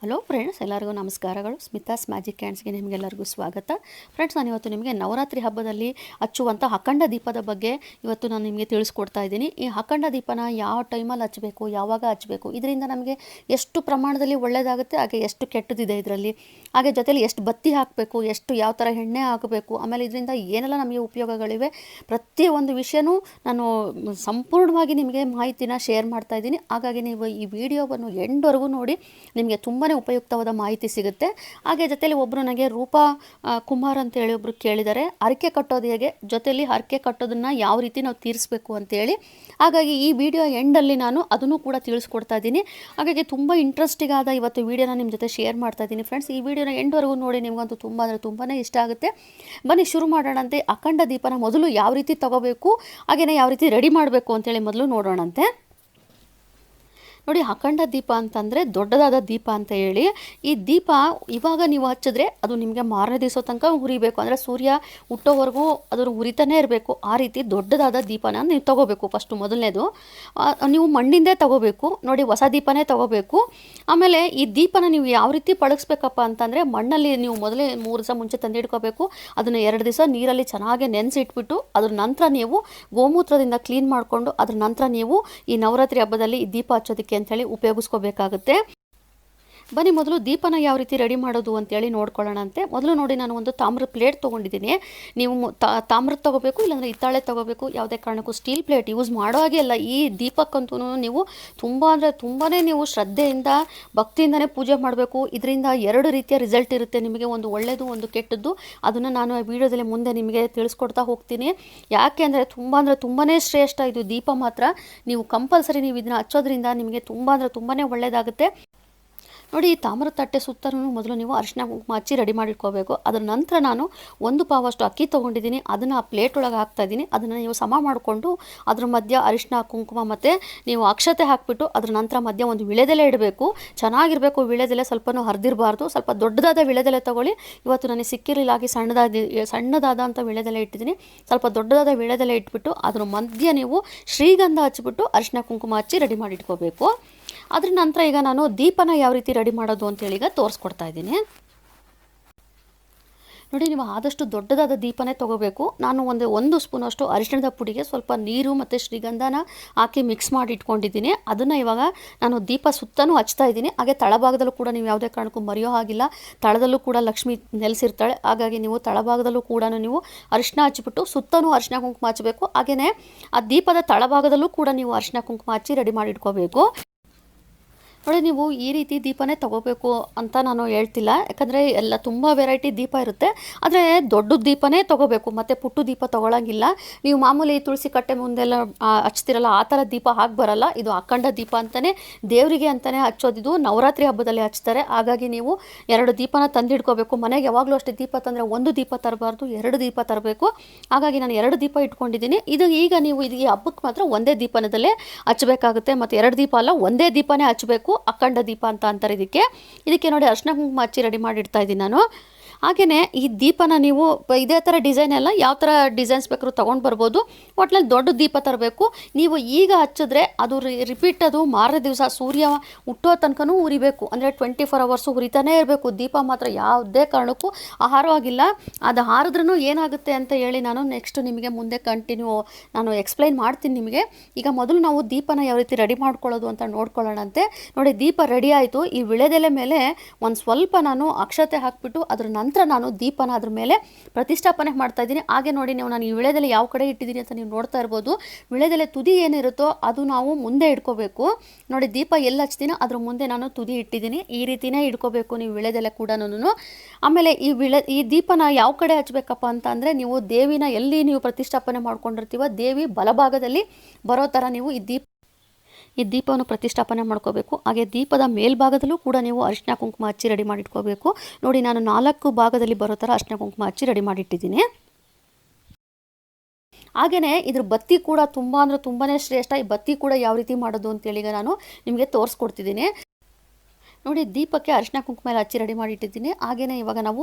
Hello friends ಎಲ್ಲರಿಗೂ ನಮಸ್ಕಾರಗಳು. Smitha's magic ಕ್ಯಾಂಡ್ಸ್ಗೆ ನಿಮಗೆಲ್ಲರಿಗೂ ಸ್ವಾಗತ. ಫ್ರೆಂಡ್ಸ್ ನಾನು ಇವತ್ತು ನಿಮಗೆ ನವರಾತ್ರಿ ಹಬ್ಬದಲ್ಲಿ ಹಚ್ಚುವಂಥ ಅಖಂಡ ದೀಪದ ಬಗ್ಗೆ ಇವತ್ತು ನಾನು ನಿಮಗೆ ತಿಳಿಸ್ಕೊಡ್ತಾ ಇದ್ದೀನಿ. ಈ ಅಖಂಡ ದೀಪನ ಯಾವ ಟೈಮಲ್ಲಿ ಹಚ್ಚಬೇಕು, ಯಾವಾಗ ಹಚ್ಚಬೇಕು, ಇದರಿಂದ ನಮಗೆ ಎಷ್ಟು ಪ್ರಮಾಣದಲ್ಲಿ ಒಳ್ಳೆಯದಾಗುತ್ತೆ, ಹಾಗೆ ಎಷ್ಟು ಕೆಟ್ಟದಿದೆ ಇದರಲ್ಲಿ, ಹಾಗೆ ಜೊತೆಲಿ ಎಷ್ಟು ಬತ್ತಿ ಹಾಕಬೇಕು, ಎಷ್ಟು ಯಾವ ಥರ ಎಣ್ಣೆ ಹಾಕಬೇಕು, ಆಮೇಲೆ ಇದರಿಂದ ಏನೆಲ್ಲ ನಮಗೆ ಉಪಯೋಗಗಳಿವೆ ಪ್ರತಿಯೊಂದು ವಿಷಯನೂ ನಾನು ಸಂಪೂರ್ಣವಾಗಿ ನಿಮಗೆ ಮಾಹಿತಿನ ಶೇರ್ ಮಾಡ್ತಾ ಇದ್ದೀನಿ. ಹಾಗಾಗಿ ನೀವು ಈ ವಿಡಿಯೋವನ್ನು ಎಂಡ್ವರೆಗೂ ನೋಡಿ, ನಿಮಗೆ ತುಂಬಾ ಉಪಯುಕ್ತವಾದ ಮಾಹಿತಿ ಸಿಗುತ್ತೆ. ಹಾಗೆ ಜೊತೆಯಲ್ಲಿ ಒಬ್ಬರು ನನಗೆ ರೂಪಾ ಕುಮಾರ್ ಅಂತ ಹೇಳಿ ಒಬ್ಬರು ಕೇಳಿದ್ದಾರೆ. ಹರಕೆ ಕಟ್ಟೋದು ಹೇಗೆ? ಜೊತೆಯಲ್ಲಿ ಹರಕೆ ಕಟ್ಟೋದನ್ನು ಯಾವ ರೀತಿ ನಾವು ತೀರಿಸಬೇಕು ಅಂತೇಳಿ ಹಾಗಾಗಿ ಈ ವಿಡಿಯೋ ಎಂಡಲ್ಲಿ ನಾನು ಅದನ್ನು ಕೂಡ ತಿಳಿಸ್ಕೊಡ್ತಾ ಇದ್ದೀನಿ. ಹಾಗಾಗಿ ತುಂಬ ಇಂಟ್ರೆಸ್ಟಿಂಗ್ ಆದ ಇವತ್ತು ವಿಡಿಯೋನ ನಿಮ್ಮ ಜೊತೆ ಶೇರ್ ಮಾಡ್ತಾ ಇದ್ದೀನಿ ಫ್ರೆಂಡ್ಸ್ ಈ ವಿಡಿಯೋನ ಎಂಡ್ವರೆಗೂ ನೋಡಿ ನಿಮಗಂತೂ ತುಂಬ ಅಂದರೆ ತುಂಬಾ ಇಷ್ಟ ಆಗುತ್ತೆ. ಬನ್ನಿ ಶುರು ಮಾಡೋಣಂತೆ. ಅಖಂಡ ದೀಪನ ಮೊದಲು ಯಾವ ರೀತಿ ತಗೋಬೇಕು ಹಾಗೆಯೇ ಯಾವ ರೀತಿ ರೆಡಿ ಮಾಡಬೇಕು ಅಂತೇಳಿ ಮೊದಲು ನೋಡೋಣಂತೆ. ನೋಡಿ, ಅಖಂಡ ದೀಪ ಅಂತಂದರೆ ದೊಡ್ಡದಾದ ದೀಪ ಅಂತ ಹೇಳಿ, ಈ ದೀಪ ಇವಾಗ ನೀವು ಹಚ್ಚಿದ್ರೆ ಅದು ನಿಮಗೆ ಮಾರನೇ ದಿವಸ ತನಕ ಉರಿಬೇಕು. ಅಂದರೆ ಸೂರ್ಯ ಹುಟ್ಟೋವರೆಗೂ ಅದ್ರ ಉರಿತಾನೇ ಇರಬೇಕು. ಆ ರೀತಿ ದೊಡ್ಡದಾದ ದೀಪನ ನೀವು ತಗೋಬೇಕು ಫಸ್ಟು ಮೊದಲನೇದು. ನೀವು ಮಣ್ಣಿಂದೇ ತಗೋಬೇಕು. ನೋಡಿ, ಹೊಸ ದೀಪನೇ ತಗೋಬೇಕು. ಆಮೇಲೆ ಈ ದೀಪನ ನೀವು ಯಾವ ರೀತಿ ಪಳಗಿಸ್ಬೇಕಪ್ಪ ಅಂತಂದರೆ ಮಣ್ಣಲ್ಲಿ ನೀವು ಮೊದಲೇ ಮೂರು ದಿವಸ ಮುಂಚೆ ತಂದಿಡ್ಕೋಬೇಕು ಅದನ್ನು ಎರಡು ದಿವಸ ನೀರಲ್ಲಿ ಚೆನ್ನಾಗಿ ನೆನೆಸಿಟ್ಬಿಟ್ಟು ಅದ್ರ ನಂತರ ನೀವು ಗೋಮೂತ್ರದಿಂದ ಕ್ಲೀನ್ ಮಾಡಿಕೊಂಡು ಅದ್ರ ನಂತರ ನೀವು ಈ ನವರಾತ್ರಿ ಹಬ್ಬದಲ್ಲಿ ಈ ದೀಪ ಹಚ್ಚೋದಕ್ಕೆ ಅಂತೇಳಿ ಉಪಯೋಗಿಸ್ಕೋಬೇಕಾಗುತ್ತೆ. ಬನ್ನಿ, ಮೊದಲು ದೀಪನ ಯಾವ ರೀತಿ ರೆಡಿ ಮಾಡೋದು ಅಂತೇಳಿ ನೋಡ್ಕೊಳ್ಳೋಣಂತೆ. ಮೊದಲು ನೋಡಿ ನಾನು ಒಂದು ತಾಮ್ರದ ಪ್ಲೇಟ್ ತೊಗೊಂಡಿದ್ದೀನಿ. ನೀವು ತಾಮ್ರದ ತೊಗೋಬೇಕು, ಇಲ್ಲಾಂದರೆ ಹಿತ್ತಾಳೆ ತೊಗೋಬೇಕು, ಯಾವುದೇ ಕಾರಣಕ್ಕೂ ಸ್ಟೀಲ್ ಪ್ಲೇಟ್ ಯೂಸ್ ಮಾಡೋ ಹಾಗೆ ಅಲ್ಲ. ಈ ದೀಪಕ್ಕಂತೂ ನೀವು ತುಂಬ ಅಂದರೆ ತುಂಬಾ ನೀವು ಶ್ರದ್ಧೆಯಿಂದ, ಭಕ್ತಿಯಿಂದನೇ ಪೂಜೆ ಮಾಡಬೇಕು. ಇದರಿಂದ ಎರಡು ರೀತಿಯ ರಿಸಲ್ಟ್ ಇರುತ್ತೆ ನಿಮಗೆ, ಒಂದು ಒಳ್ಳೆಯದು ಒಂದು ಕೆಟ್ಟದ್ದು. ಅದನ್ನು ನಾನು ಆ ವಿಡಿಯೋದಲ್ಲಿ ಮುಂದೆ ನಿಮಗೆ ತಿಳಿಸ್ಕೊಡ್ತಾ ಹೋಗ್ತೀನಿ. ಯಾಕೆ ಅಂದರೆ ತುಂಬ ಅಂದರೆ ತುಂಬಾ ಶ್ರೇಷ್ಠ ಇದು ದೀಪ ಮಾತ್ರ. ನೀವು ಕಂಪಲ್ಸರಿ ನೀವು ಇದನ್ನ ಹಚ್ಚೋದ್ರಿಂದ ನಿಮಗೆ ತುಂಬ ಅಂದರೆ ತುಂಬಾ ಒಳ್ಳೆಯದಾಗುತ್ತೆ ನೋಡಿ, ಈ ತಾಮ್ರ ತಟ್ಟೆ ಸುತ್ತಲೂ ಮೊದಲು ನೀವು ಅರಿಶಿನ ಕುಂಕುಮ ಹಚ್ಚಿ ರೆಡಿ ಮಾಡಿಟ್ಕೋಬೇಕು. ಅದರ ನಂತರ ನಾನು ಒಂದು ಪಾವಷ್ಟು ಅಕ್ಕಿ ತೊಗೊಂಡಿದ್ದೀನಿ. ಅದನ್ನು ಆ ಪ್ಲೇಟ್ ಒಳಗೆ ಹಾಕ್ತಾ ಇದ್ದೀನಿ. ಅದನ್ನು ನೀವು ಸಮ ಮಾಡಿಕೊಂಡು ಅದ್ರ ಮಧ್ಯ ಅರಿಶಿನ ಕುಂಕುಮ ಮತ್ತು ನೀವು ಅಕ್ಷತೆ ಹಾಕಿಬಿಟ್ಟು ಅದ್ರ ನಂತರ ಮಧ್ಯ ಒಂದು ವಿಳೆದೆಲೆ ಇಡಬೇಕು. ಚೆನ್ನಾಗಿರಬೇಕು ವಿಳೆದೆಲೆ, ಸ್ವಲ್ಪನೂ ಹರಿದಿರಬಾರ್ದು. ಸ್ವಲ್ಪ ದೊಡ್ಡದಾದ ವಿಳೆದೆಲೆ ತೊಗೊಳ್ಳಿ. ಇವತ್ತು ನನಗೆ ಸಿಕ್ಕಿರಲಿಲ್ಲ ಹಾಗೆ ಸಣ್ಣದಾದ ಸಣ್ಣದಾದಂಥ ವಿಳೆದೆಲೆ ಇಟ್ಟಿದ್ದೀನಿ. ಸ್ವಲ್ಪ ದೊಡ್ಡದಾದ ವಿಳೆದೆಲೆ ಇಟ್ಬಿಟ್ಟು ಅದ್ರ ಮಧ್ಯ ನೀವು ಶ್ರೀಗಂಧ ಹಚ್ಚಿಬಿಟ್ಟು ಅರಿಶಿನ ಕುಂಕುಮ ಹಚ್ಚಿ ರೆಡಿ ಮಾಡಿ ಇಟ್ಕೋಬೇಕು ಅದ್ರ ನಂತರ ಈಗ ನಾನು ದೀಪನ ಯಾವ ರೀತಿ ರೆಡಿ ಮಾಡೋದು ಅಂತೇಳಿ ಈಗ ತೋರಿಸ್ಕೊಡ್ತಾ ಇದ್ದೀನಿ. ನೋಡಿ, ನೀವು ಆದಷ್ಟು ದೊಡ್ಡದಾದ ದೀಪನೇ ತೊಗೋಬೇಕು. ನಾನು ಒಂದು ಒಂದು ಸ್ಪೂನಷ್ಟು ಅರಿಶಿಣದ ಪುಡಿಗೆ ಸ್ವಲ್ಪ ನೀರು ಮತ್ತು ಶ್ರೀಗಂಧನ ಹಾಕಿ ಮಿಕ್ಸ್ ಮಾಡಿ ಇಟ್ಕೊಂಡಿದ್ದೀನಿ. ಅದನ್ನು ಇವಾಗ ನಾನು ದೀಪ ಸುತ್ತಲೂ ಹಚ್ತಾ ಇದ್ದೀನಿ. ಹಾಗೆ ತಳಭಾಗದಲ್ಲೂ ಕೂಡ ನೀವು ಯಾವುದೇ ಕಾರಣಕ್ಕೂ ಮರೆಯೋ ಹಾಗಿಲ್ಲ. ತಳದಲ್ಲೂ ಕೂಡ ಲಕ್ಷ್ಮಿ ನೆಲೆಸಿರ್ತಾಳೆ. ಹಾಗಾಗಿ ನೀವು ತಳಭಾಗದಲ್ಲೂ ಕೂಡ ನೀವು ಅರಿಶಿನ ಹಚ್ಚಿಬಿಟ್ಟು ಸುತ್ತಲೂ ಅರಿಶಿನ ಕುಂಕುಮ ಹಚ್ಚಬೇಕು ಹಾಗೆಯೇ ಆ ದೀಪದ ತಳಭಾಗದಲ್ಲೂ ಕೂಡ ನೀವು ಅರಿಶಿನ ಕುಂಕುಮ ಹಚ್ಚಿ ರೆಡಿ ಮಾಡಿ ಇಟ್ಕೋಬೇಕು. ನೋಡಿ, ನೀವು ಈ ರೀತಿ ದೀಪನೇ ತೊಗೋಬೇಕು ಅಂತ ನಾನು ಹೇಳ್ತಿಲ್ಲ. ಯಾಕಂದರೆ ಎಲ್ಲ ತುಂಬ ವೆರೈಟಿ ದೀಪ ಇರುತ್ತೆ. ಆದರೆ ದೊಡ್ಡ ದೀಪನೇ ತೊಗೋಬೇಕು. ಮತ್ತು ಪುಟ್ಟು ದೀಪ ತಗೊಳಂಗಿಲ್ಲ. ನೀವು ಮಾಮೂಲಿ ತುಳಸಿ ಕಟ್ಟೆ ಮುಂದೆಲ್ಲ ಹಚ್ತಿರಲ್ಲ, ಆ ಥರ ದೀಪ ಹಾಕಿ ಬರಲ್ಲ. ಇದು ಅಖಂಡ ದೀಪ ಅಂತಲೇ ದೇವರಿಗೆ ಅಂತಲೇ ಹಚ್ಚೋದಿದು ನವರಾತ್ರಿ ಹಬ್ಬದಲ್ಲಿ ಹಚ್ತಾರೆ. ಹಾಗಾಗಿ ನೀವು ಎರಡು ದೀಪನ ತಂದಿಡ್ಕೋಬೇಕು ಮನೆಗೆ ಯಾವಾಗಲೂ ಅಷ್ಟೇ ದೀಪ ತಂದರೆ ಒಂದು ದೀಪ ತರಬಾರ್ದು, ಎರಡು ದೀಪ ತರಬೇಕು. ಹಾಗಾಗಿ ನಾನು ಎರಡು ದೀಪ ಇಟ್ಕೊಂಡಿದ್ದೀನಿ. ಇದು ಈಗ ನೀವು, ಇದು ಈ ಹಬ್ಬಕ್ಕೆ ಮಾತ್ರ ಒಂದೇ ದೀಪನದಲ್ಲೇ ಹಚ್ಚಬೇಕಾಗುತ್ತೆ. ಮತ್ತು ಎರಡು ದೀಪ ಅಲ್ಲ, ಒಂದೇ ದೀಪನೇ ಹಚ್ಚಬೇಕು. ಅಖಂಡ ದೀಪ ಅಂತ ಅಂತಾರೆ ಇದಕ್ಕೆ. ಇದಕ್ಕೆ ನೋಡಿ ಅರ್ಶಿನ ಕುಂಕುಮ ಹಚ್ಚಿ ರೆಡಿ ಮಾಡಿಡ್ತಾ ಇದ್ದೀನಿ ನಾನು. ಹಾಗೆಯೇ ಈ ದೀಪನ ನೀವು ಇದೇ ಥರ ಡಿಸೈನ್ ಎಲ್ಲ ಯಾವ ಥರ ಡಿಸೈನ್ಸ್ ಬೇಕಾದ್ರೂ ತೊಗೊಂಡು ಬರ್ಬೋದು. ಒಟ್ನಲ್ಲಿ ದೊಡ್ಡ ದೀಪ ತರಬೇಕು. ನೀವು ಈಗ ಹಚ್ಚಿದ್ರೆ ಅದು ರಿಪೀಟ್ ಅದು ಮಾರನೇ ದಿವಸ ಸೂರ್ಯ ಹುಟ್ಟೋ ತನಕನೂ ಉರಿಬೇಕು. ಅಂದರೆ ಟ್ವೆಂಟಿ ಫೋರ್ ಅವರ್ಸು ಉರಿತಾನೇ ಇರಬೇಕು. ದೀಪ ಮಾತ್ರ ಯಾವುದೇ ಕಾರಣಕ್ಕೂ ಆಹಾರವಾಗಿಲ್ಲ. ಅದು ಹಾರಿದ್ರೂ ಏನಾಗುತ್ತೆ ಅಂತ ಹೇಳಿ ನಾನು ನೆಕ್ಸ್ಟ್ ನಿಮಗೆ ಮುಂದೆ ಕಂಟಿನ್ಯೂ ನಾನು ಎಕ್ಸ್ಪ್ಲೈನ್ ಮಾಡ್ತೀನಿ ನಿಮಗೆ. ಈಗ ಮೊದಲು ನಾವು ದೀಪನ ಯಾವ ರೀತಿ ರೆಡಿ ಮಾಡ್ಕೊಳ್ಳೋದು ಅಂತ ನೋಡ್ಕೊಳ್ಳೋಣಂತೆ. ನೋಡಿ ದೀಪ ರೆಡಿ ಆಯಿತು. ಈ ವಿಳೆದೆಲೆ ಮೇಲೆ ಒಂದು ಸ್ವಲ್ಪ ನಾನು ಅಕ್ಷತೆ ಹಾಕಿಬಿಟ್ಟು ಅದ್ರ ನಂತರ ನಾನು ದೀಪನ ಅದ್ರ ಮೇಲೆ ಪ್ರತಿಷ್ಠಾಪನೆ ಮಾಡ್ತಾ ಇದ್ದೀನಿ. ಹಾಗೆ ನೋಡಿ ನೀವು ನಾನು ಈ ವಿಳೆದೆಲೆ ಯಾವ ಕಡೆ ಇಟ್ಟಿದ್ದೀನಿ ಅಂತ ನೀವು ನೋಡ್ತಾ ಇರ್ಬೋದು. ವಿಳೆದೆಲೆ ತುದಿ ಏನಿರುತ್ತೋ ಅದು ನಾವು ಮುಂದೆ ಇಟ್ಕೋಬೇಕು ನೋಡಿ ದೀಪ ಎಲ್ಲಿ ಹಚ್ತೀನೋ ಅದ್ರ ಮುಂದೆ ನಾನು ತುದಿ ಇಟ್ಟಿದ್ದೀನಿ. ಈ ರೀತಿನೇ ಇಟ್ಕೋಬೇಕು ನೀವು ವಿಳೆದೆಲೆ ಕೂಡ ಆಮೇಲೆ ಈ ವಿಳೆ, ಈ ದೀಪನ ಯಾವ ಕಡೆ ಹಚ್ಬೇಕಪ್ಪ ಅಂತ ಅಂದರೆ ನೀವು ದೇವಿನ ಎಲ್ಲಿ ನೀವು ಪ್ರತಿಷ್ಠಾಪನೆ ಮಾಡ್ಕೊಂಡಿರ್ತೀವೋ ದೇವಿ ಬಲಭಾಗದಲ್ಲಿ ಬರೋ ಥರ ನೀವು ಈ ದೀಪ ಈ ದೀಪವನ್ನು ಪ್ರತಿಷ್ಠಾಪನೆ ಮಾಡ್ಕೋಬೇಕು. ಹಾಗೆ ದೀಪದ ಮೇಲ್ಭಾಗದಲ್ಲೂ ಕೂಡ ನೀವು ಅರಿಶಿನ ಕುಂಕುಮ ಹಚ್ಚಿ ರೆಡಿ ಮಾಡಿಟ್ಕೋಬೇಕು. ನೋಡಿ, ನಾನು ನಾಲ್ಕು ಭಾಗದಲ್ಲಿ ಬರೋ ಥರ ಅರಿಶಿನ ಕುಂಕುಮ ಹಚ್ಚಿ ರೆಡಿ ಮಾಡಿಟ್ಟಿದ್ದೀನಿ. ಹಾಗೆಯೇ ಇದ್ರ ಬತ್ತಿ ಕೂಡ ತುಂಬ ಅಂದರೆ ತುಂಬಾ ಶ್ರೇಷ್ಠ. ಈ ಬತ್ತಿ ಕೂಡ ಯಾವ ರೀತಿ ಮಾಡೋದು ಅಂತೇಳಿ ನಾನು ನಿಮಗೆ ತೋರಿಸ್ಕೊಡ್ತಿದ್ದೀನಿ. ನೋಡಿ, ದೀಪಕ್ಕೆ ಅರಿಶಿನ ಕುಂಕುಮ ಎಲ್ಲ ಹಚ್ಚಿ ರೆಡಿ ಮಾಡಿ ಇಟ್ಟಿದ್ದೀನಿ ಹಾಗೆಯೇ ಇವಾಗ ನಾವು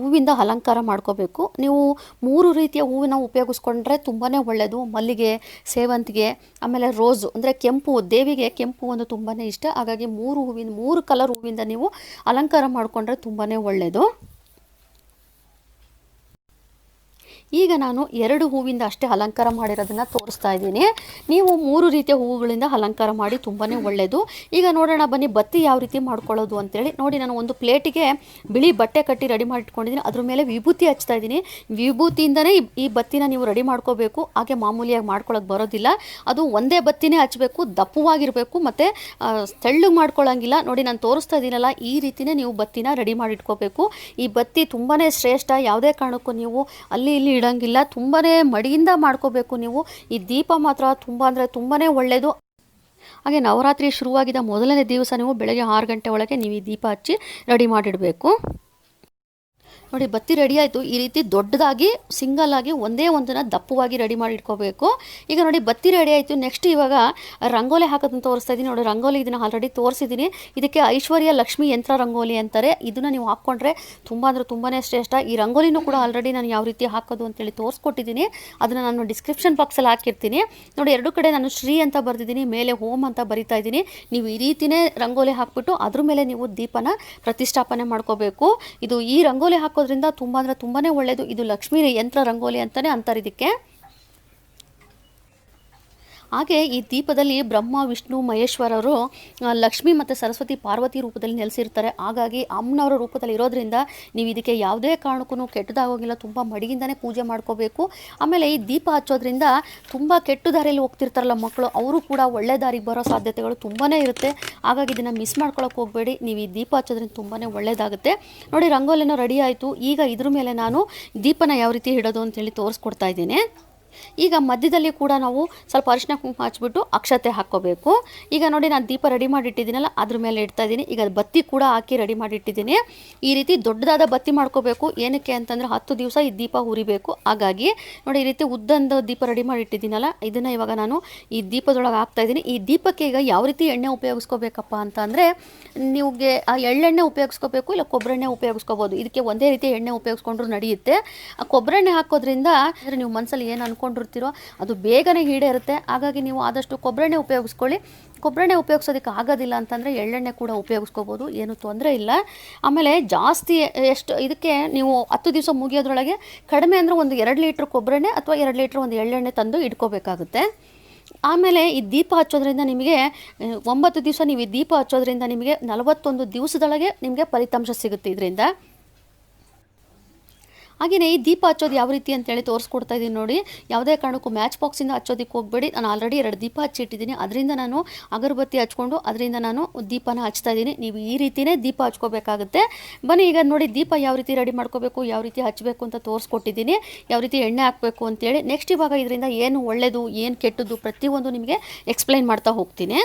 ಹೂವಿಂದ ಅಲಂಕಾರ ಮಾಡ್ಕೋಬೇಕು. ನೀವು ಮೂರು ರೀತಿಯ ಹೂವಿನ ಉಪಯೋಗಿಸ್ಕೊಂಡ್ರೆ ತುಂಬಾ ಒಳ್ಳೆಯದು ಮಲ್ಲಿಗೆ, ಸೇವಂತಿಗೆ, ಆಮೇಲೆ ರೋಸು, ಅಂದರೆ ಕೆಂಪು, ದೇವಿಗೆ ಕೆಂಪು ಒಂದು ತುಂಬಾ ಇಷ್ಟ. ಹಾಗಾಗಿ ಮೂರು ಹೂವಿನ, ಮೂರು ಕಲರ್ ಹೂವಿಂದ ನೀವು ಅಲಂಕಾರ ಮಾಡಿಕೊಂಡ್ರೆ ತುಂಬಾ ಒಳ್ಳೆಯದು ಈಗ ನಾನು ಎರಡು ಹೂವಿಂದ ಅಷ್ಟೇ ಅಲಂಕಾರ ಮಾಡಿರೋದನ್ನು ತೋರಿಸ್ತಾ ಇದ್ದೀನಿ. ನೀವು ಮೂರು ರೀತಿಯ ಹೂವುಗಳಿಂದ ಅಲಂಕಾರ ಮಾಡಿ ತುಂಬಾ ಒಳ್ಳೆಯದು ಈಗ ನೋಡೋಣ, ಬನ್ನಿ ಬತ್ತಿ ಯಾವ ರೀತಿ ಮಾಡ್ಕೊಳ್ಳೋದು ಅಂತೇಳಿ. ನೋಡಿ, ನಾನು ಒಂದು ಪ್ಲೇಟಿಗೆ ಬಿಳಿ ಬಟ್ಟೆ ಕಟ್ಟಿ ರೆಡಿ ಮಾಡಿ ಇಟ್ಕೊಂಡಿದ್ದೀನಿ ಅದ್ರ ಮೇಲೆ ವಿಭೂತಿ ಹಚ್ತಾ ಇದ್ದೀನಿ. ವಿಭೂತಿಯಿಂದನೇ ಈ- ಬತ್ತಿನ ನೀವು ರೆಡಿ ಮಾಡ್ಕೋಬೇಕು. ಹಾಗೆ ಮಾಮೂಲಿಯಾಗಿ ಮಾಡ್ಕೊಳ್ಳೋಕೆ ಬರೋದಿಲ್ಲ. ಅದು ಒಂದೇ ಬತ್ತಿನೇ ಹಚ್ಚಬೇಕು ದಪ್ಪವಾಗಿರಬೇಕು ಮತ್ತು ತೆಳ್ಳಗೆ ಮಾಡ್ಕೊಳ್ಳೋಂಗಿಲ್ಲ ನೋಡಿ, ನಾನು ತೋರಿಸ್ತಾ ಇದ್ದೀನಲ್ಲ, ಈ ರೀತಿನೇ ನೀವು ಬತ್ತಿನ ರೆಡಿ ಮಾಡಿ ಇಟ್ಕೋಬೇಕು ಈ ಬತ್ತಿ ತುಂಬಾ ಶ್ರೇಷ್ಠ. ಯಾವುದೇ ಕಾರಣಕ್ಕೂ ನೀವು ಅಲ್ಲಿ ಇಲ್ಲಿ ಇಡೋಂಗಿಲ್ಲ ತುಂಬಾ ಮಡಿಯಿಂದ ಮಾಡ್ಕೋಬೇಕು ನೀವು. ಈ ದೀಪ ಮಾತ್ರ ತುಂಬ ಅಂದರೆ ತುಂಬಾ ಒಳ್ಳೆಯದು ಹಾಗೆ ನವರಾತ್ರಿ ಶುರುವಾಗಿದ್ದ ಮೊದಲನೇ ದಿವಸ ನೀವು ಬೆಳಗ್ಗೆ ಆರು ಗಂಟೆ ಒಳಗೆ ನೀವು ಈ ದೀಪ ಹಚ್ಚಿ ರೆಡಿ ಮಾಡಿಡಬೇಕು. ನೋಡಿ, ಬತ್ತಿ ರೆಡಿ ಆಯಿತು. ಈ ರೀತಿ ದೊಡ್ಡದಾಗಿ ಸಿಂಗಲ್ ಆಗಿ ಒಂದೇ ಒಂದನ್ನು ದಪ್ಪವಾಗಿ ರೆಡಿ ಮಾಡಿ ಇಟ್ಕೋಬೇಕು. ಈಗ ನೋಡಿ, ಬತ್ತಿ ರೆಡಿ ಆಯಿತು. ನೆಕ್ಸ್ಟ್ ಇವಾಗ ರಂಗೋಲಿ ಹಾಕೋದನ್ನು ತೋರಿಸ್ತಾ ಇದ್ದೀನಿ ನೋಡಿ, ರಂಗೋಲಿ ಇದನ್ನು ಆಲ್ರೆಡಿ ತೋರಿಸಿದ್ದೀನಿ ಇದಕ್ಕೆ ಐಶ್ವರ್ಯ ಲಕ್ಷ್ಮಿ ಯಂತ್ರ ರಂಗೋಲಿ ಅಂತಾರೆ. ಇದನ್ನು ನೀವು ಹಾಕ್ಕೊಂಡ್ರೆ ತುಂಬ ಅಂದರೆ ತುಂಬಾ ಶ್ರೇಷ್ಠ. ಈ ರಂಗೋಲಿನೂ ಕೂಡ ಆಲ್ರೆಡಿ ನಾನು ಯಾವ ರೀತಿ ಹಾಕೋದು ಅಂತೇಳಿ ತೋರಿಸ್ಕೊಟ್ಟಿದ್ದೀನಿ ಅದನ್ನು ನಾನು ಡಿಸ್ಕ್ರಿಪ್ಷನ್ ಬಾಕ್ಸಲ್ಲಿ ಹಾಕಿರ್ತೀನಿ. ನೋಡಿ, ಎರಡು ಕಡೆ ನಾನು ಶ್ರೀ ಅಂತ ಬರೆದಿದ್ದೀನಿ ಮೇಲೆ ಹೋಮ್ ಅಂತ ಬರಿತಾ ಇದ್ದೀನಿ ನೀವು ಈ ರೀತಿಯೇ ರಂಗೋಲಿ ಹಾಕ್ಬಿಟ್ಟು ಅದ್ರ ಮೇಲೆ ನೀವು ದೀಪನ ಪ್ರತಿಷ್ಠಾಪನೆ ಮಾಡ್ಕೋಬೇಕು. ಇದು ಈ ರಂಗೋಲಿ ಹಾಕೋದ್ರಿಂದ ತುಂಬ ಅಂದರೆ ತುಂಬಾ ಒಳ್ಳೆಯದು ಇದು ಲಕ್ಷ್ಮೀ ಯಂತ್ರ ರಂಗೋಲಿ ಅಂತಲೇ ಅಂತಾರೆ ಇದಕ್ಕೆ. ಹಾಗೆ ಈ ದೀಪದಲ್ಲಿ ಬ್ರಹ್ಮ, ವಿಷ್ಣು, ಮಹೇಶ್ವರರು ಲಕ್ಷ್ಮಿ ಮತ್ತು ಸರಸ್ವತಿ, ಪಾರ್ವತಿ ರೂಪದಲ್ಲಿ ನೆಲೆಸಿರ್ತಾರೆ. ಹಾಗಾಗಿ ಅಮ್ಮನವರ ರೂಪದಲ್ಲಿ ಇರೋದ್ರಿಂದ ನೀವು ಇದಕ್ಕೆ ಯಾವುದೇ ಕಾರಣಕ್ಕೂ ಕೆಟ್ಟದಾಗೋಗಿಲ್ಲ. ತುಂಬ ಮಡಿಯಿಂದನೇ ಪೂಜೆ ಮಾಡ್ಕೋಬೇಕು. ಆಮೇಲೆ ಈ ದೀಪ ಹಚ್ಚೋದ್ರಿಂದ ತುಂಬ ಕೆಟ್ಟ ದಾರಿಯಲ್ಲಿ ಹೋಗ್ತಿರ್ತಾರಲ್ಲ ಮಕ್ಕಳು. ಅವರು ಕೂಡ ಒಳ್ಳೆ ದಾರಿಗೆ ಬರೋ ಸಾಧ್ಯತೆಗಳು ತುಂಬಾ ಇರುತ್ತೆ. ಹಾಗಾಗಿ ಇದನ್ನು ಮಿಸ್ ಮಾಡ್ಕೊಳಕ್ಕೆ ಹೋಗಬೇಡಿ. ನೀವು ಈ ದೀಪ ಹಚ್ಚೋದ್ರಿಂದ ತುಂಬಾ ಒಳ್ಳೆಯದಾಗುತ್ತೆ ನೋಡಿ, ರಂಗೋಲಿನೂ ರೆಡಿ ಆಯಿತು. ಈಗ ಇದ್ರ ಮೇಲೆ ನಾನು ದೀಪನ ಯಾವ ರೀತಿ ಇಡೋದು ಅಂತೇಳಿ ತೋರಿಸ್ಕೊಡ್ತಾ ಇದ್ದೀನಿ. ಈಗ ಮಧ್ಯದಲ್ಲಿ ಕೂಡ ನಾವು ಸ್ವಲ್ಪ ಅರಿಶಿನ ಕುಂಕುಮ ಹಚ್ಬಿಟ್ಟು ಅಕ್ಷತೆ ಹಾಕ್ಕೋಬೇಕು. ಈಗ ನೋಡಿ ನಾನು ದೀಪ ರೆಡಿ ಮಾಡಿ ಇಟ್ಟಿದ್ದೀನಲ್ಲ ಅದ್ರ ಮೇಲೆ ಇಡ್ತಾ ಇದ್ದೀನಿ. ಈಗ ಬತ್ತಿ ಕೂಡ ಹಾಕಿ ರೆಡಿ ಮಾಡಿ ಇಟ್ಟಿದ್ದೀನಿ ಈ ರೀತಿ ದೊಡ್ಡದಾದ ಬತ್ತಿ ಮಾಡ್ಕೋಬೇಕು. ಏನಕ್ಕೆ ಅಂತಂದರೆ ಹತ್ತು ದಿವಸ ಈ ದೀಪ ಉರಿಬೇಕು ಹಾಗಾಗಿ ನೋಡಿ ಈ ರೀತಿ ಉದ್ದಂದು ದೀಪ ರೆಡಿ ಮಾಡಿ ಇಟ್ಟಿದ್ದೀನಲ್ಲ ಇದನ್ನು ಇವಾಗ ನಾನು ಈ ದೀಪದೊಳಗೆ ಹಾಕ್ತಾ ಇದ್ದೀನಿ. ಈ ದೀಪಕ್ಕೆ ಈಗ ಯಾವ ರೀತಿ ಎಣ್ಣೆ ಉಪಯೋಗಿಸ್ಕೋಬೇಕಪ್ಪ ಅಂತ ಅಂದರೆ ನಿಮಗೆ ಆ ಎಳ್ಳೆಣ್ಣೆ ಉಪಯೋಗಿಸ್ಕೋಬೇಕು ಇಲ್ಲ ಕೊಬ್ಬರೆಣ್ಣೆ ಉಪಯೋಗಿಸ್ಕೋಬೋದು. ಇದಕ್ಕೆ ಒಂದೇ ರೀತಿ ಎಣ್ಣೆ ಉಪಯೋಗಿಸ್ಕೊಂಡ್ರೂ ನಡೆಯುತ್ತೆ. ಆ ಕೊಬ್ಬರೆಣ್ಣೆ ಹಾಕೋದ್ರಿಂದ ಅಂದರೆ ನೀವು ಮನಸ್ಸಲ್ಲಿ ಏನು ಅಂದ್ಕೊಂಡಿರ್ತೀರೋ ಅದು ಬೇಗನೆ ಈಡೇರುತ್ತೆ. ಹಾಗಾಗಿ ನೀವು ಆದಷ್ಟು ಕೊಬ್ಬರೆಣ್ಣೆ ಉಪಯೋಗಿಸ್ಕೊಳ್ಳಿ. ಕೊಬ್ಬರೆಣ್ಣೆ ಉಪಯೋಗಿಸೋದಕ್ಕೆ ಆಗೋದಿಲ್ಲ ಅಂತಂದರೆ ಎಳ್ಳೆಣ್ಣೆ ಕೂಡ ಉಪಯೋಗಿಸ್ಕೋಬೋದು. ಏನು ತೊಂದರೆ ಇಲ್ಲ. ಆಮೇಲೆ ಜಾಸ್ತಿ ಎಷ್ಟು ಇದಕ್ಕೆ ನೀವು ಹತ್ತು ದಿವಸ ಮುಗಿಯೋದ್ರೊಳಗೆ ಕಡಿಮೆ ಅಂದರೆ ಒಂದು ಎರಡು ಲೀಟ್ರ್ ಕೊಬ್ಬರೆಣ್ಣೆ ಅಥವಾ ಎರಡು ಲೀಟ್ರ್ ಒಂದು ಎಳ್ಳೆಣ್ಣೆ ತಂದು ಇಟ್ಕೋಬೇಕಾಗುತ್ತೆ. ಆಮೇಲೆ ಈ ದೀಪ ಹಚ್ಚೋದ್ರಿಂದ ನಿಮಗೆ ಒಂಬತ್ತು ದಿವಸ ನೀವು ಈ ದೀಪ ಹಚ್ಚೋದ್ರಿಂದ ನಿಮಗೆ ನಲವತ್ತೊಂದು ದಿವಸದೊಳಗೆ ನಿಮಗೆ ಫಲಿತಾಂಶ ಸಿಗುತ್ತೆ ಇದರಿಂದ. ಹಾಗೆಯೇ ಈ ದೀಪ ಹಚ್ಚೋದು ಯಾವ ರೀತಿ ಅಂತೇಳಿ ತೋರಿಸ್ಕೊಡ್ತಾ ಇದ್ದೀನಿ ನೋಡಿ. ಯಾವುದೇ ಕಾರಣಕ್ಕೂ ಮ್ಯಾಚ್ ಬಾಕ್ಸಿಂದ ಹಚ್ಚೋದಕ್ಕೆ ಹೋಗಬೇಡಿ. ನಾನು ಆಲ್ರೆಡಿ ಎರಡು ದೀಪ ಹಚ್ಚಿಟ್ಟಿದ್ದೀನಿ. ಅದರಿಂದ ನಾನು ಅಗರಬತ್ತಿ ಹಚ್ಕೊಂಡು ಅದರಿಂದ ನಾನು ದೀಪನ ಹಚ್ತಾ ಇದ್ದೀನಿ. ನೀವು ಈ ರೀತಿಯೇ ದೀಪ ಹಚ್ಕೋಬೇಕಾಗುತ್ತೆ. ಬನ್ನಿ ಈಗ ನೋಡಿ ದೀಪ ಯಾವ ರೀತಿ ರೆಡಿ ಮಾಡ್ಕೋಬೇಕು, ಯಾವ ರೀತಿ ಹಚ್ಚಬೇಕು ಅಂತ ತೋರಿಸ್ಕೊಟ್ಟಿದ್ದೀನಿ. ಯಾವ ರೀತಿ ಎಣ್ಣೆ ಹಾಕಬೇಕು ಅಂತೇಳಿ ನೆಕ್ಸ್ಟ್ ಇವಾಗ ಇದರಿಂದ ಏನು ಒಳ್ಳೆಯದು ಏನು ಕೆಟ್ಟದ್ದು ಪ್ರತಿಯೊಂದು ನಿಮಗೆ ಎಕ್ಸ್ಪ್ಲೈನ್ ಮಾಡ್ತಾ ಹೋಗ್ತೀನಿ.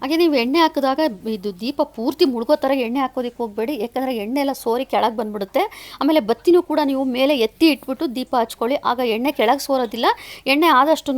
ಹಾಗೆ ನೀವು ಎಣ್ಣೆ ಹಾಕಿದಾಗ ಇದು ದೀಪ ಪೂರ್ತಿ ಮುಳುಗೋ ಥರ ಎಣ್ಣೆ ಹಾಕೋದಕ್ಕೆ ಹೋಗಬೇಡಿ. ಯಾಕಂದರೆ ಎಣ್ಣೆ ಎಲ್ಲ ಸೋರಿ ಕೆಳಗೆ ಬಂದ್ಬಿಡುತ್ತೆ. ಆಮೇಲೆ ಬತ್ತಿನೂ ಕೂಡ ನೀವು ಮೇಲೆ ಎತ್ತಿ ಇಟ್ಬಿಟ್ಟು ದೀಪ ಹಚ್ಕೊಳ್ಳಿ. ಆಗ ಎಣ್ಣೆ ಕೆಳಗೆ ಸೋರೋದಿಲ್ಲ. ಎಣ್ಣೆ ಆದಷ್ಟು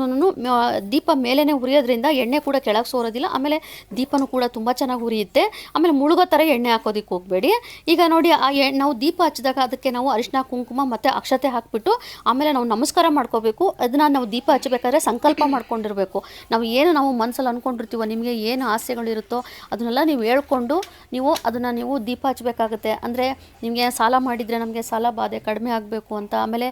ದೀಪ ಮೇಲೇ ಉರಿಯೋದ್ರಿಂದ ಎಣ್ಣೆ ಕೂಡ ಕೆಳಗೆ ಸೋರೋದಿಲ್ಲ. ಆಮೇಲೆ ದೀಪನೂ ಕೂಡ ತುಂಬ ಚೆನ್ನಾಗಿ ಉರಿಯುತ್ತೆ. ಆಮೇಲೆ ಮುಳುಗೋ ಥರ ಎಣ್ಣೆ ಹಾಕೋದಕ್ಕೆ ಹೋಗಬೇಡಿ. ಈಗ ನೋಡಿ, ಆ ಎ, ನಾವು ದೀಪ ಹಚ್ಚಿದಾಗ ಅದಕ್ಕೆ ನಾವು ಅರಿಶಿನ ಕುಂಕುಮ ಮತ್ತು ಅಕ್ಷತೆ ಹಾಕಿಬಿಟ್ಟು ಆಮೇಲೆ ನಾವು ನಮಸ್ಕಾರ ಮಾಡ್ಕೋಬೇಕು. ಅದನ್ನು ನಾವು ದೀಪ ಹಚ್ಚಬೇಕಾದ್ರೆ ಸಂಕಲ್ಪ ಮಾಡ್ಕೊಂಡಿರಬೇಕು. ನಾವು ಏನು ನಾವು ಮನಸ್ಸಲ್ಲಿ ಅಂದ್ಕೊಂಡಿರ್ತೀವೋ ನಿಮಗೆ ಏನು ಆಸೆಗಳಿರುತ್ತೋ ಅದನ್ನೆಲ್ಲ ನೀವು ಹೇಳ್ಕೊಂಡು ನೀವು ಅದನ್ನು ನೀವು ದೀಪ ಹಚ್ಚಬೇಕಾಗುತ್ತೆ. ಅಂದರೆ ನಿಮಗೆ ಸಾಲ ಮಾಡಿದರೆ ನಮಗೆ ಸಾಲ ಬಾಧೆ ಕಡಿಮೆ ಆಗಬೇಕು ಅಂತ. ಆಮೇಲೆ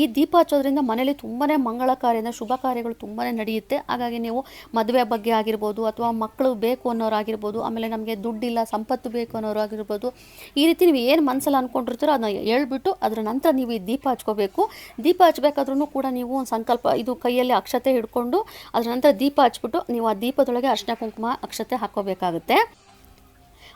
ಈ ದೀಪ ಹಚ್ಚೋದ್ರಿಂದ ಮನೇಲಿ ತುಂಬಾ ಮಂಗಳ ಕಾರ್ಯದ ಶುಭ ಕಾರ್ಯಗಳು ತುಂಬಾ ನಡೆಯುತ್ತೆ. ಹಾಗಾಗಿ ನೀವು ಮದುವೆ ಬಗ್ಗೆ ಆಗಿರ್ಬೋದು ಅಥವಾ ಮಕ್ಕಳು ಬೇಕು ಅನ್ನೋರಾಗಿರ್ಬೋದು, ಆಮೇಲೆ ನಮಗೆ ದುಡ್ಡಿಲ್ಲ, ಸಂಪತ್ತು ಬೇಕು ಅನ್ನೋರು ಆಗಿರ್ಬೋದು ಈ ರೀತಿ ನೀವು ಏನು ಮನಸ್ಸಲ್ಲಿ ಅಂದ್ಕೊಂಡಿರ್ತೀರೋ ಅದನ್ನ ಹೇಳ್ಬಿಟ್ಟು ಅದರ ನಂತರ ನೀವು ಈ ದೀಪ ಹಚ್ಕೋಬೇಕು. ದೀಪ ಹಚ್ಬೇಕಾದ್ರೂ ಕೂಡ ನೀವು ಒಂದು ಸಂಕಲ್ಪ, ಇದು ಕೈಯಲ್ಲಿ ಅಕ್ಷತೆ ಹಿಡ್ಕೊಂಡು ಅದರ ನಂತರ ದೀಪ ಹಚ್ಬಿಟ್ಟು ನೀವು ಆ ದೀಪದೊಳಗೆ ಅರ್ಶನ ಕುಂಕುಮ ಅಕ್ಷತೆ ಹಾಕೋಬೇಕಾಗುತ್ತೆ.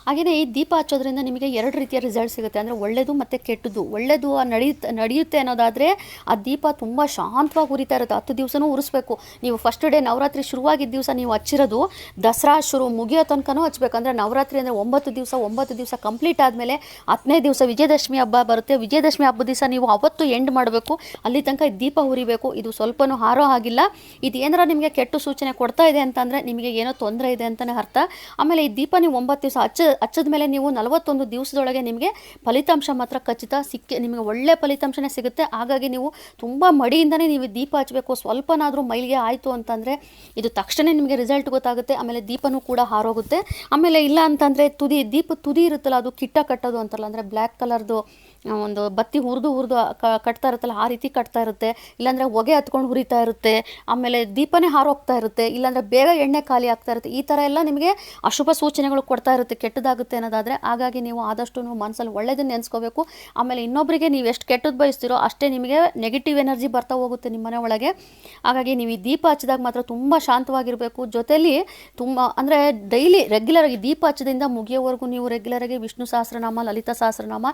ಹಾಗೆಯೇ ಈ ದೀಪ ಹಚ್ಚೋದ್ರಿಂದ ನಿಮಗೆ ಎರಡು ರೀತಿಯ ರಿಸಲ್ಟ್ ಸಿಗುತ್ತೆ. ಅಂದರೆ ಒಳ್ಳೆಯದು ಮತ್ತು ಕೆಟ್ಟದ್ದು. ಒಳ್ಳೆಯದು ನಡೆಯುತ್ತೆ ನಡೆಯುತ್ತೆ ಅನ್ನೋದಾದರೆ ಆ ದೀಪ ತುಂಬ ಶಾಂತವಾಗಿ ಉರಿತಾ ಇರುತ್ತೆ. ಹತ್ತು ದಿವಸನೂ ಉರಿಸ್ಬೇಕು. ನೀವು ಫಸ್ಟ್ ಡೇ ನವರಾತ್ರಿ ಶುರುವಾಗಿದ್ದ ದಿವಸ ನೀವು ಹಚ್ಚಿರೋದು ದಸರಾ ಶುರು ಮುಗಿಯೋ ತನಕನೂ ಅಂದರೆ ನವರಾತ್ರಿ ಅಂದರೆ ಒಂಬತ್ತು ದಿವಸ ಒಂಬತ್ತು ದಿವಸ ಕಂಪ್ಲೀಟ್ ಆದಮೇಲೆ ಹತ್ತನೇ ದಿವಸ ವಿಜಯದಶಮಿ ಹಬ್ಬ ಬರುತ್ತೆ. ವಿಜಯದಶಮಿ ಹಬ್ಬದ ದಿವಸ ನೀವು ಅವತ್ತು ಎಂಡ್ ಮಾಡಬೇಕು. ಅಲ್ಲಿ ತನಕ ಈ ದೀಪ ಉರಿಬೇಕು. ಇದು ಸ್ವಲ್ಪನೂ ಹಾರೋ ಆಗಿಲ್ಲ ಇದು ಏನಾರ ನಿಮಗೆ ಕೆಟ್ಟು ಸೂಚನೆ ಕೊಡ್ತಾ ಇದೆ ಅಂತಂದರೆ ನಿಮಗೆ ಏನೋ ತೊಂದರೆ ಇದೆ ಅಂತಲೇ ಅರ್ಥ. ಆಮೇಲೆ ಈ ದೀಪ ನೀವು ಒಂಬತ್ತು ದಿವಸ ಹಚ್ಚ ಹಚ್ಚದ ಮೇಲೆ ನೀವು ನಲವತ್ತೊಂದು ದಿವಸದೊಳಗೆ ನಿಮಗೆ ಫಲಿತಾಂಶ ಮಾತ್ರ ಖಚಿತ ಸಿಕ್ಕಿ, ನಿಮಗೆ ಒಳ್ಳೆ ಫಲಿತಾಂಶನೇ ಸಿಗುತ್ತೆ. ಹಾಗಾಗಿ ನೀವು ತುಂಬ ಮಡಿಯಿಂದನೇ ನೀವು ದೀಪ ಹಚ್ಚಬೇಕು. ಸ್ವಲ್ಪನಾದರೂ ಮೈಲಿಗೆ ಆಯಿತು ಅಂತಂದರೆ ಇದು ತಕ್ಷಣ ನಿಮಗೆ ರಿಸಲ್ಟ್ ಗೊತ್ತಾಗುತ್ತೆ. ಆಮೇಲೆ ದೀಪನೂ ಕೂಡ ಹಾರೋಗುತ್ತೆ. ಆಮೇಲೆ ಇಲ್ಲ ಅಂತಂದರೆ ತುದಿ, ದೀಪ ತುದಿ ಇರುತ್ತಲ್ಲ, ಅದು ಕಿಟ್ಟ ಕಟ್ಟೋದು ಅಂತಾರಲ್ಲ ಅಂದರೆ ಬ್ಲ್ಯಾಕ್ ಕಲರ್ದು ಒಂದು ಬತ್ತಿ ಹುರಿದು ಹುರಿದು ಕಟ್ತಾ ಇರುತ್ತಲ್ಲ, ಆ ರೀತಿ ಕಟ್ತಾ ಇರುತ್ತೆ. ಇಲ್ಲಾಂದರೆ ಹೊಗೆ ಹತ್ಕೊಂಡು ಹುರಿತಾ ಇರುತ್ತೆ. ಆಮೇಲೆ ದೀಪನೇ ಹಾರೋಗ್ತಾ ಇರುತ್ತೆ. ಇಲ್ಲಾಂದರೆ ಬೇಗ ಎಣ್ಣೆ ಖಾಲಿ ಆಗ್ತಾ ಇರುತ್ತೆ. ಈ ಥರ ಎಲ್ಲ ನಿಮಗೆ ಅಶುಭ ಸೂಚನೆಗಳು ಕೊಡ್ತಾ ಇರುತ್ತೆ. ಕೆಟ್ಟದಾಗುತ್ತೆ ಅನ್ನೋದಾದರೆ ಹಾಗಾಗಿ ನೀವು ಆದಷ್ಟು ನೀವು ಮನಸ್ಸಲ್ಲಿ ಒಳ್ಳೇದನ್ನು ನೆನೆಸ್ಕೋಬೇಕು. ಆಮೇಲೆ ಇನ್ನೊಬ್ಬರಿಗೆ ನೀವು ಎಷ್ಟು ಕೆಟ್ಟದ್ದು ಬಯಸ್ತೀರೋ ಅಷ್ಟೇ ನಿಮಗೆ ನೆಗೆಟಿವ್ ಎನರ್ಜಿ ಬರ್ತಾ ಹೋಗುತ್ತೆ ನಿಮ್ಮ ಮನೆ ಒಳಗೆ. ಹಾಗಾಗಿ ನೀವು ಈ ದೀಪ ಹಚ್ಚಿದಾಗ ಮಾತ್ರ ತುಂಬ ಶಾಂತವಾಗಿರಬೇಕು. ಜೊತೆಯಲ್ಲಿ ತುಂಬ, ಅಂದರೆ ಡೈಲಿ ರೆಗ್ಯುಲರಾಗಿ ದೀಪ ಹಚ್ಚದಿಂದ ಮುಗಿಯೋವರೆಗೂ ನೀವು ರೆಗ್ಯುಲರಾಗಿ ವಿಷ್ಣು ಸಹಸ್ರನಾಮ, ಲಲಿತಾ ಸಹಸ್ರನಾಮ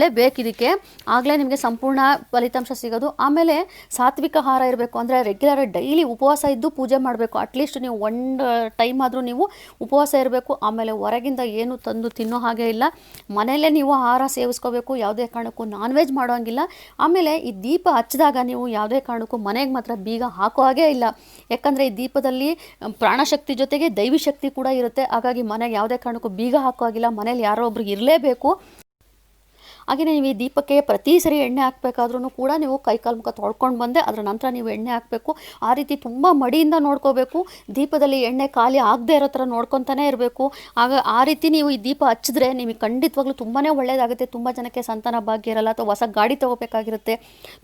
ಹೇಳ್ಕೊಳ್ಳೇಬೇಕು ಬೇಕಿದಕ್ಕೆ ಆಗಲೇ ನಿಮಗೆ ಸಂಪೂರ್ಣ ಫಲಿತಾಂಶ ಸಿಗೋದು. ಆಮೇಲೆ ಸಾತ್ವಿಕ ಆಹಾರ ಇರಬೇಕು ಅಂದರೆ ರೆಗ್ಯುಲರ್ ಡೈಲಿ ಉಪವಾಸ ಇದ್ದು ಪೂಜೆ ಮಾಡಬೇಕು. ಅಟ್ಲೀಸ್ಟ್ ನೀವು ಒಂದು ಟೈಮ್ ಆದರೂ ನೀವು ಉಪವಾಸ ಇರಬೇಕು. ಆಮೇಲೆ ಹೊರಗಿಂದ ಏನು ತಂದು ತಿನ್ನೋ ಹಾಗೆ ಇಲ್ಲ. ಮನೆಯಲ್ಲೇ ನೀವು ಆಹಾರ ಸೇವಿಸ್ಕೋಬೇಕು. ಯಾವುದೇ ಕಾರಣಕ್ಕೂ ನಾನ್ ವೆಜ್ ಮಾಡೋಂಗಿಲ್ಲ. ಆಮೇಲೆ ಈ ದೀಪ ಹಚ್ಚಿದಾಗ ನೀವು ಯಾವುದೇ ಕಾರಣಕ್ಕೂ ಮನೆಗೆ ಮಾತ್ರ ಬೀಗ ಹಾಕೋ ಹಾಗೇ ಇಲ್ಲ. ಯಾಕಂದರೆ ಈ ದೀಪದಲ್ಲಿ ಪ್ರಾಣಶಕ್ತಿ ಜೊತೆಗೆ ದೈವಿ ಶಕ್ತಿ ಕೂಡ ಇರುತ್ತೆ. ಹಾಗಾಗಿ ಮನೆಗೆ ಯಾವುದೇ ಕಾರಣಕ್ಕೂ ಬೀಗ ಹಾಕೋ ಹಾಗಿಲ್ಲ. ಮನೇಲಿ ಯಾರೋ ಒಬ್ರಿಗೆ ಇರಲೇಬೇಕು. ಹಾಗೆಯೇ ನೀವು ಈ ದೀಪಕ್ಕೆ ಪ್ರತಿ ಸರಿ ಎಣ್ಣೆ ಹಾಕಬೇಕಾದ್ರೂ ಕೂಡ ನೀವು ಕೈಕಾಲು ಮುಖ ತೊಳ್ಕೊಂಡು ಬಂದೆ ಅದರ ನಂತರ ನೀವು ಎಣ್ಣೆ ಹಾಕಬೇಕು. ಆ ರೀತಿ ತುಂಬ ಮಡಿಯಿಂದ ನೋಡ್ಕೋಬೇಕು. ದೀಪದಲ್ಲಿ ಎಣ್ಣೆ ಖಾಲಿ ಆಗದೆ ಇರೋ ಥರ ನೋಡ್ಕೊತಾನೆ ಇರಬೇಕು. ಆಗ ಆ ರೀತಿ ನೀವು ಈ ದೀಪ ಹಚ್ಚಿದ್ರೆ ನಿಮಗೆ ಖಂಡಿತವಾಗ್ಲೂ ತುಂಬಾ ಒಳ್ಳೆಯದಾಗುತ್ತೆ ತುಂಬ ಜನಕ್ಕೆ ಸಂತಾನ ಭಾಗ್ಯ ಇರಲ್ಲ ಅಥವಾ ಹೊಸ ಗಾಡಿ ತೊಗೋಬೇಕಾಗಿರುತ್ತೆ.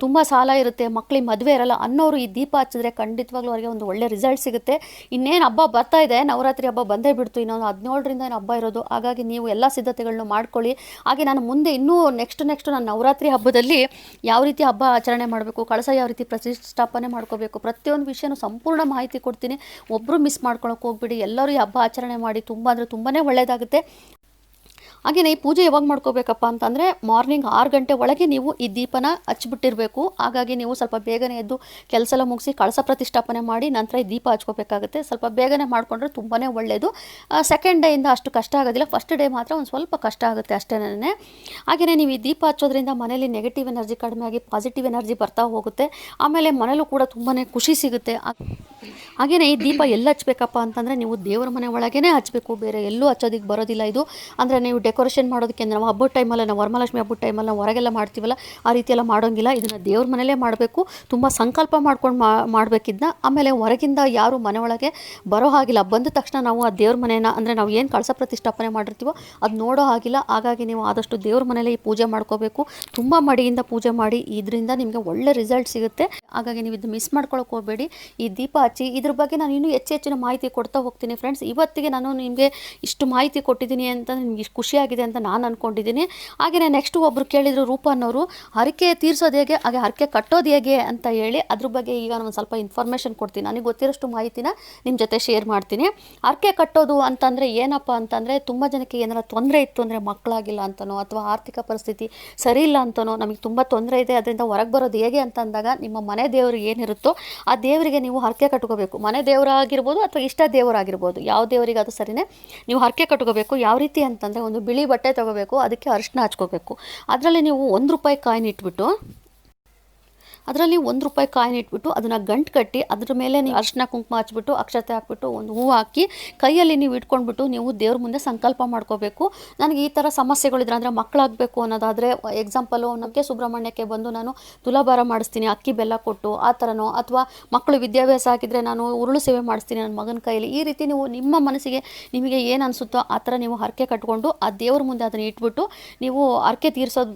ತುಂಬ ಸಾಲ ಇರುತ್ತೆ ಮಕ್ಕಳಿಗೆ ಮದುವೆ ಇರಲ್ಲ ಅನ್ನೋರು ಈ ದೀಪ ಹಚ್ಚಿದ್ರೆ ಖಂಡಿತವಾಗ್ಲೂ ಅವರಿಗೆ ಒಂದು ಒಳ್ಳೆ ರಿಸಲ್ಟ್ ಸಿಗುತ್ತೆ. ಇನ್ನೇನು ಹಬ್ಬ ಬರ್ತಾ ಇದೆ, ನವರಾತ್ರಿ ಹಬ್ಬ ಬಂದೇ ಬಿಡ್ತು, ಇನ್ನೊಂದು ಹದಿನೇಳರಿಂದ ಏನು ಹಬ್ಬ ಇರೋದು. ಹಾಗಾಗಿ ನೀವು ಎಲ್ಲ ಸಿದ್ಧತೆಗಳನ್ನು ಮಾಡ್ಕೊಳ್ಳಿ. ಹಾಗೆ ನಾನು ಮುಂದೆ ಇನ್ನೂ ನೆಕ್ಸ್ಟ್ ನೆಕ್ಸ್ಟ್ ನಾನು ನವರಾತ್ರಿ ಹಬ್ಬದಲ್ಲಿ ಯಾವ ರೀತಿ ಹಬ್ಬ ಆಚರಣೆ ಮಾಡಬೇಕು, ಕಳಸ ಯಾವ ರೀತಿ ಪ್ರತಿಷ್ಠಾಪನೆ ಮಾಡ್ಕೋಬೇಕು, ಪ್ರತಿಯೊಂದು ವಿಷಯನೂ ಸಂಪೂರ್ಣ ಮಾಹಿತಿ ಕೊಡ್ತೀನಿ. ಒಬ್ಬರು ಮಿಸ್ ಮಾಡ್ಕೊಳಕ್ಕೆ ಹೋಗ್ಬಿಡಿ. ಎಲ್ಲರೂ ಈ ಹಬ್ಬ ಆಚರಣೆ ಮಾಡಿ ತುಂಬ ಅಂದರೆ ತುಂಬಾ ಒಳ್ಳೆಯದಾಗುತ್ತೆ ಹಾಗೆಯೇ ಈ ಪೂಜೆ ಯಾವಾಗ ಮಾಡ್ಕೋಬೇಕಪ್ಪ ಅಂತಂದರೆ ಮಾರ್ನಿಂಗ್ ಆರು ಗಂಟೆ ಒಳಗೆ ನೀವು ಈ ದೀಪನ ಹಚ್ಚಿಬಿಟ್ಟಿರಬೇಕು. ಹಾಗಾಗಿ ನೀವು ಸ್ವಲ್ಪ ಬೇಗನೆ ಎದ್ದು ಕೆಲಸ ಎಲ್ಲ ಮುಗಿಸಿ ಕಳಸ ಪ್ರತಿಷ್ಠಾಪನೆ ಮಾಡಿ ನಂತರ ಈ ದೀಪ ಹಚ್ಕೋಬೇಕಾಗುತ್ತೆ. ಸ್ವಲ್ಪ ಬೇಗನೆ ಮಾಡಿಕೊಂಡ್ರೆ ತುಂಬಾ ಒಳ್ಳೆಯದು ಸೆಕೆಂಡ್ ಡೇಯಿಂದ ಅಷ್ಟು ಕಷ್ಟ ಆಗೋದಿಲ್ಲ. ಫಸ್ಟ್ ಡೇ ಮಾತ್ರ ಒಂದು ಸ್ವಲ್ಪ ಕಷ್ಟ ಆಗುತ್ತೆ ಅಷ್ಟೇನೇ ಹಾಗೆಯೇ ನೀವು ಈ ದೀಪ ಹಚ್ಚೋದ್ರಿಂದ ಮನೇಲಿ ನೆಗೆಟಿವ್ ಎನರ್ಜಿ ಕಡಿಮೆ ಆಗಿ ಪಾಸಿಟಿವ್ ಎನರ್ಜಿ ಬರ್ತಾ ಹೋಗುತ್ತೆ. ಆಮೇಲೆ ಮನೇಲೂ ಕೂಡ ತುಂಬಾ ಖುಷಿ ಸಿಗುತ್ತೆ. ಹಾಗೆಯೇ ಈ ದೀಪ ಎಲ್ಲ ಹಚ್ಬೇಕಪ್ಪ ಅಂತಂದರೆ ನೀವು ದೇವರ ಮನೆ ಒಳಗೇ ಹಚ್ಚಬೇಕು ಬೇರೆ ಎಲ್ಲೂ ಹಚ್ಚೋದಕ್ಕೆ ಬರೋದಿಲ್ಲ ಇದು. ಅಂದರೆ ನೀವು ಡೆಕೋರೇಷನ್ ಮಾಡೋದಕ್ಕೆ ನಾವು ಹಬ್ಬದ ಟೈಮಲ್ಲಿ ನಾವು ವರಮಹಾಲಕ್ಷ್ಮಿ ಹಬ್ಬದ ಟೈಮಲ್ಲಿ ನಾವು ಹೊರಗೆಲ್ಲ ಮಾಡ್ತೀವಲ್ಲ, ಆ ರೀತಿ ಎಲ್ಲ ಮಾಡೋಂಗಿಲ್ಲ. ಇದನ್ನು ದೇವ್ರ ಮನೆಯಲ್ಲೇ ಮಾಡಬೇಕು. ತುಂಬ ಸಂಕಲ್ಪ ಮಾಡ್ಕೊಂಡು ಮಾಡಬೇಕಿದ್ನ ಆಮೇಲೆ ಹೊರಗಿಂದ ಯಾರು ಮನೆ ಒಳಗೆ ಬರೋ ಹಾಗಿಲ್ಲ. ಬಂದ ತಕ್ಷಣ ನಾವು ಆ ದೇವ್ರ ಮನೆಯನ್ನು, ಅಂದರೆ ನಾವು ಏನು ಕಳಸ ಪ್ರತಿಷ್ಠಾಪನೆ ಮಾಡಿರ್ತೀವೋ ಅದು ನೋಡೋ ಹಾಗಿಲ್ಲ. ಹಾಗಾಗಿ ನೀವು ಆದಷ್ಟು ದೇವ್ರ ಮನೇಲಿ ಈ ಪೂಜೆ ಮಾಡ್ಕೋಬೇಕು. ತುಂಬ ಮಡಿಯಿಂದ ಪೂಜೆ ಮಾಡಿ, ಇದರಿಂದ ನಿಮಗೆ ಒಳ್ಳೆ ರಿಸಲ್ಟ್ ಸಿಗುತ್ತೆ. ಹಾಗಾಗಿ ನೀವು ಇದು ಮಿಸ್ ಮಾಡ್ಕೊಳಕ್ಕೆ ಹೋಗಬೇಡಿ. ಈ ದೀಪ ಹಚ್ಚಿ, ಇದ್ರ ಬಗ್ಗೆ ನಾನು ಇನ್ನೂ ಹೆಚ್ಚು ಹೆಚ್ಚಿನ ಮಾಹಿತಿ ಕೊಡ್ತಾ ಹೋಗ್ತೀನಿ. ಫ್ರೆಂಡ್ಸ್ ಇವತ್ತಿಗೆ ನಾನು ನಿಮಗೆ ಇಷ್ಟು ಮಾಹಿತಿ ಕೊಟ್ಟಿದ್ದೀನಿ ಅಂತ ನಿಮ್ಗೆ ಇಷ್ಟು ಖುಷಿಯಾಗಿದೆ ಅಂತ ನಾನು ಅಂದ್ಕೊಂಡಿದ್ದೀನಿ ಹಾಗೆಯೇ ನೆಕ್ಸ್ಟ್ ಒಬ್ಬರು ಕೇಳಿದರು ರೂಪ ಅನ್ನೋರು ಹರಕೆ ತೀರಿಸೋದು ಹೇಗೆ? ಹಾಗೆ ಹರಕೆ ಕಟ್ಟೋದು ಹೇಗೆ? ಅಂತ ಹೇಳಿ ಅದ್ರ ಬಗ್ಗೆ ಈಗ ನಾನು ಸ್ವಲ್ಪ ಇನ್ಫಾರ್ಮೇಷನ್ ಕೊಡ್ತೀನಿ. ನನಗೆ ಗೊತ್ತಿರೋಷ್ಟು ಮಾಹಿತಿನ ನಿಮ್ಮ ಜೊತೆ ಶೇರ್ ಮಾಡ್ತೀನಿ. ಹರಕೆ ಕಟ್ಟೋದು ಅಂತಂದರೆ ಏನಪ್ಪ ಅಂತಂದರೆ ತುಂಬ ಜನಕ್ಕೆ ಏನಾರ ತೊಂದರೆ ಇತ್ತು ಅಂದರೆ ಮಕ್ಕಳಾಗಿಲ್ಲ ಅಂತನೋ ಅಥವಾ ಆರ್ಥಿಕ ಪರಿಸ್ಥಿತಿ ಸರಿ ಇಲ್ಲ ಅಂತನೋ ನಮಗೆ ತುಂಬ ತೊಂದರೆ ಇದೆ. ಅದರಿಂದ ಹೊರಗೆ ಬರೋದು ಹೇಗೆ ಅಂತ ಅಂದಾಗ ನಿಮ್ಮ ಮನೆ ದೇವರು ಏನಿರುತ್ತೋ ಆ ದೇವರಿಗೆ ನೀವು ಹರಕೆ ಕಟ್ಕೋಬೇಕು. ಮನೆ ದೇವರಾಗಿರ್ಬೋದು ಅಥವಾ ಇಷ್ಟ ದೇವರಾಗಿರ್ಬೋದು. ಯಾವ ದೇವರಿಗೆ ಅದು ಸರಿನೇ ನೀವು ಹರಕೆ ಕಟ್ಕೋಬೇಕು. ಯಾವ ರೀತಿ ಅಂತಂದರೆ ಒಂದು ಬಿಳಿ ಬಟ್ಟೆ ತಗೋಬೇಕು ಅದಕ್ಕೆ ಅರಿಶಿನ ಹಚ್ಕೋಬೇಕು. ಅದರಲ್ಲಿ ನೀವು ಒಂದು ರೂಪಾಯಿ ಕಾಯಿನ್ ಇಟ್ಬಿಟ್ಟು ಅದರಲ್ಲಿ ಒಂದು ರೂಪಾಯಿ ಕಾಯಿನ್ ಇಟ್ಬಿಟ್ಟು ಅದನ್ನು ಗಂಟು ಕಟ್ಟಿ ಅದ್ರ ಮೇಲೆ ನೀವು ಅರ್ಶಿನ ಕುಂಕುಮ ಹಚ್ಬಿಟ್ಟು, ಅಕ್ಷತೆ ಹಾಕ್ಬಿಟ್ಟು ಒಂದು ಹೂವು ಹಾಕಿ ಕೈಯಲ್ಲಿ ನೀವು ಇಟ್ಕೊಂಡ್ಬಿಟ್ಟು ನೀವು ದೇವ್ರ ಮುಂದೆ ಸಂಕಲ್ಪ ಮಾಡ್ಕೋಬೇಕು. ನನಗೆ ಈ ಥರ ಸಮಸ್ಯೆಗಳಿದ್ರೆ ಅಂದರೆ ಮಕ್ಕಳಾಗಬೇಕು ಅನ್ನೋದಾದರೆ ಎಕ್ಸಾಂಪಲು ನಮಗೆ ಸುಬ್ರಹ್ಮಣ್ಯಕ್ಕೆ ಬಂದು ನಾನು ತುಲಾಭಾರ ಮಾಡಿಸ್ತೀನಿ, ಅಕ್ಕಿ ಬೆಲ್ಲ ಕೊಟ್ಟು ಆ ಥರನೋ ಅಥವಾ ಮಕ್ಕಳು ವಿದ್ಯಾಭ್ಯಾಸ ಆಗಿದ್ದರೆ ನಾನು ಉರುಳು ಸೇವೆ ಮಾಡಿಸ್ತೀನಿ ನನ್ನ ಮಗನ ಕೈಯಲ್ಲಿ, ಈ ರೀತಿ ನೀವು ನಿಮ್ಮ ಮನಸ್ಸಿಗೆ ನಿಮಗೆ ಏನು ಅನಿಸುತ್ತೋ ಆ ಥರ ನೀವು ಹರಕೆ ಕಟ್ಕೊಂಡು ಆ ದೇವ್ರ ಮುಂದೆ ಅದನ್ನು ಇಟ್ಬಿಟ್ಟು ನೀವು ಹರಕೆ ತೀರಿಸೋದು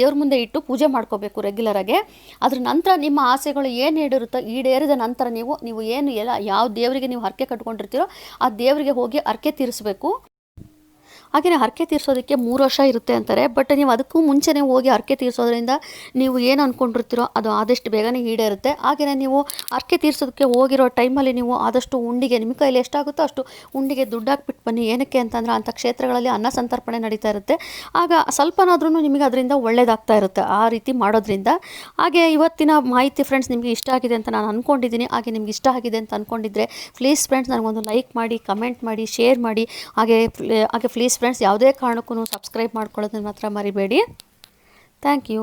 ದೇವ್ರ ಮುಂದೆ ಇಟ್ಟು ಪೂಜೆ ಮಾಡ್ಕೋಬೇಕು ರೆಗ್ಯುಲರಾಗೆ ಅದ್ರ ನಂತರ ನಿಮ್ಮ ಆಸೆಗಳು ಏನು ಈಡೇರುತ್ತೋ ಈಡೇರಿದ ನಂತರ ನೀವು ನೀವು ಏನು ಎಲ್ಲ, ಯಾವ ದೇವರಿಗೆ ನೀವು ಹರಕೆ ಕಟ್ಕೊಂಡಿರ್ತೀರೋ ಆ ದೇವರಿಗೆ ಹೋಗಿ ಹರಕೆ ತೀರಿಸಬೇಕು. ಹಾಗೆಯೇ ಹರಕೆ ತೀರಿಸೋದಕ್ಕೆ ಮೂರು ವರ್ಷ ಇರುತ್ತೆ ಅಂತಾರೆ ಬಟ್ ನೀವು ಅದಕ್ಕೂ ಮುಂಚೆನೇ ಹೋಗಿ ಹರಕೆ ತೀರಿಸೋದ್ರಿಂದ ನೀವು ಏನು ಅಂದ್ಕೊಂಡಿರ್ತೀರೋ ಅದು ಆದಷ್ಟು ಬೇಗನೆ ಈಡೇರುತ್ತೆ. ಹಾಗೆಯೇ ನೀವು ಹರಕೆ ತೀರಿಸೋದಕ್ಕೆ ಹೋಗಿರೋ ಟೈಮಲ್ಲಿ ನೀವು ಆದಷ್ಟು ಉಂಡಿಗೆ ನಿಮ್ಮ ಕೈಲಿ ಎಷ್ಟಾಗುತ್ತೋ ಅಷ್ಟು ಉಂಡಿಗೆ ದುಡ್ಡು ಹಾಕ್ಬಿಟ್ಟು ಬನ್ನಿ, ಏನಕ್ಕೆ ಅಂತಂದ್ರೆ ಅಂಥ ಕ್ಷೇತ್ರಗಳಲ್ಲಿ ಅನ್ನ ಸಂತರ್ಪಣೆ ನಡೀತಾ ಇರುತ್ತೆ. ಆಗ ಸ್ವಲ್ಪನಾದ್ರೂ ನಿಮಗೆ ಅದರಿಂದ ಒಳ್ಳೇದಾಗ್ತಾ ಇರುತ್ತೆ ಆ ರೀತಿ ಮಾಡೋದ್ರಿಂದ. ಹಾಗೆ ಇವತ್ತಿನ ಮಾಹಿತಿ ಫ್ರೆಂಡ್ಸ್ ನಿಮಗೆ ಇಷ್ಟ ಆಗಿದೆ ಅಂತ ನಾನು ಅಂದ್ಕೊಂಡಿದ್ದೀನಿ ಹಾಗೆ ನಿಮ್ಗೆ ಇಷ್ಟ ಆಗಿದೆ ಅಂತ ಅಂದ್ಕೊಂಡಿದ್ರೆ ಪ್ಲೀಸ್ ಫ್ರೆಂಡ್ಸ್ ನನಗೊಂದು ಲೈಕ್ ಮಾಡಿ ಕಮೆಂಟ್ ಮಾಡಿ ಶೇರ್ ಮಾಡಿ. ಹಾಗೆ ಹಾಗೆ ಪ್ಲೀಸ್ ಫ್ರೆಂಡ್ಸ್ ಯಾವುದೇ ಕಾರಣಕ್ಕೂ ಸಬ್ಸ್ಕ್ರೈಬ್ ಮಾಡ್ಕೊಳ್ಳೋದನ್ನ ಮಾತ್ರ ಮರಿಬೇಡಿ. Thank you